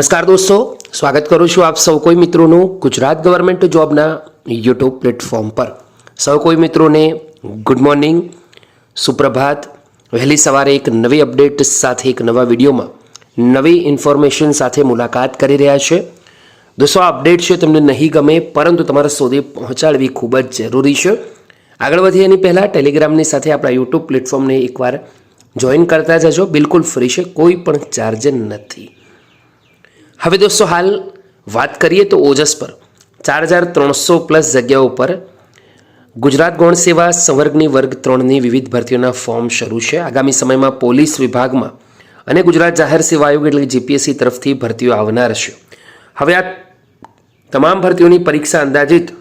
નમસ્કાર દોસ્તો, સ્વાગત કરું છું આપ સૌ કોઈ મિત્રોનું ગુજરાત ગવર્મેન્ટ જોબના યુટ્યુબ પ્લેટફોર્મ પર. સૌ કોઈ મિત્રોને ગુડ મોર્નિંગ, સુપ્રભાત, વહેલી સવારે એક નવી અપડેટ સાથે એક નવા વિડીયોમાં નવી ઇન્ફોર્મેશન સાથે મુલાકાત કરી રહ્યા છે. દોસ્તો, આ અપડેટ છે તમને નહીં ગમે, પરંતુ તમારા સુધી પહોંચાડવી ખૂબ જ જરૂરી છે. આગળ વધીએ એની પહેલાં, ટેલિગ્રામની સાથે આપણા યુટ્યુબ પ્લેટફોર્મને એકવાર જોઈન કરતા જજો. બિલકુલ ફ્રી છે, કોઈ પણ ચાર્જ નથી. હવે દોસ્તો હાલ વાત કરીએ તો ઓજસ પર. ચાર હજાર ત્રણસો પ્લસ જગ્યાઓ પર ગુજરાત ગૌણ સેવા સંવર્ગની વર્ગ ત્રણની વિવિધ ભરતીઓના ફોર્મ શરૂ છે. આગામી સમયમાં પોલીસ વિભાગમાં અને ગુજરાત જાહેર સેવા આયોગ એટલે જીપીએસસી તરફથી ભરતીઓ આવનાર છે. હવે આ તમામ ભરતીઓની પરીક્ષા અંદાજિત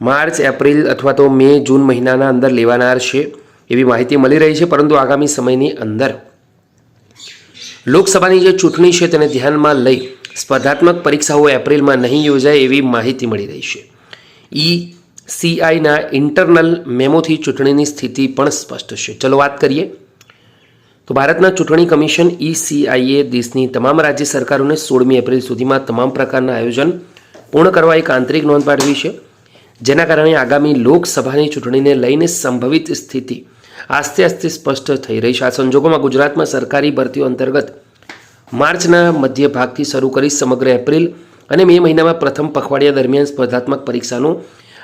માર્ચ, એપ્રિલ અથવા તો મે, જૂન મહિનાના અંદર લેવાનાર છે એવી માહિતી મળી રહી છે. પરંતુ આગામી સમયની અંદર લોકસભાની જે ચૂંટણી છે તેને ધ્યાનમાં લઈ સ્પર્ધાત્મક પરીક્ષાઓ એપ્રિલમાં નહીં યોજાય એવી માહિતી મળી રહી છે. ઈ સીઆઈના ઇન્ટરનલ મેમોથી ચૂંટણીની સ્થિતિ પણ સ્પષ્ટ છે. ચલો વાત કરીએ. તો ભારતના ચૂંટણી કમિશન ઈસીઆઈએ દેશની તમામ રાજ્ય સરકારોને સોળમી એપ્રિલ સુધીમાં તમામ પ્રકારના આયોજન પૂર્ણ કરવા એક આંતરિક નોંધ પાડવી છે. જેના કારણે આગામી લોકસભાની ચૂંટણીને લઈને સંભવિત સ્થિતિ આસ્તે આસ્તે સ્પષ્ટ થઈ રહી છે. આ સંજોગોમાં ગુજરાતમાં સરકારી ભરતીઓ અંતર્ગત માર્ચના મધ્ય ભાગથી શરૂ કરી સમગ્ર એપ્રિલ અને મે મહિનામાં પ્રથમ પખવાડિયા દરમિયાન સ્પર્ધાત્મક પરીક્ષાનું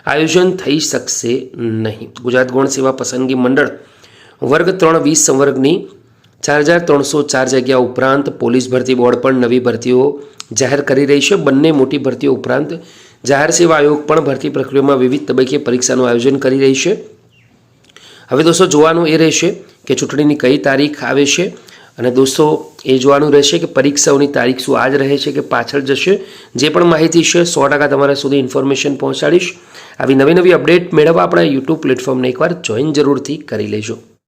આયોજન થઈ શકશે નહીં. ગુજરાત ગૌણ સેવા પસંદગી મંડળ વર્ગ ત્રણ વીસ સંવર્ગની ચાર હજાર ત્રણસો ચાર જગ્યા ઉપરાંત પોલીસ ભરતી બોર્ડ પણ નવી ભરતીઓ જાહેર કરી રહી છે. બંને મોટી ભરતીઓ ઉપરાંત જાહેર સેવા આયોગ પણ ભરતી પ્રક્રિયામાં વિવિધ તબક્કે પરીક્ષાનું આયોજન કરી રહી છે. હવે દોસ્તો, જોવાનું એ રહેશે કે ચૂંટણીની કઈ તારીખ આવે છે અને દોસ્તો, એ જોવાનું રહેશે કે પરીક્ષાઓની તારીખ શું આજ રહે છે કે પાછળ જશે. જે પણ માહિતી છે, સો ટકા તમારા સુધી ઇન્ફોર્મેશન પહોંચાડીશ. આવી નવી નવી અપડેટ મેળવવા આપણા યુટ્યુબ પ્લેટફોર્મને એકવાર જોઈન જરૂરથી કરી લેજો.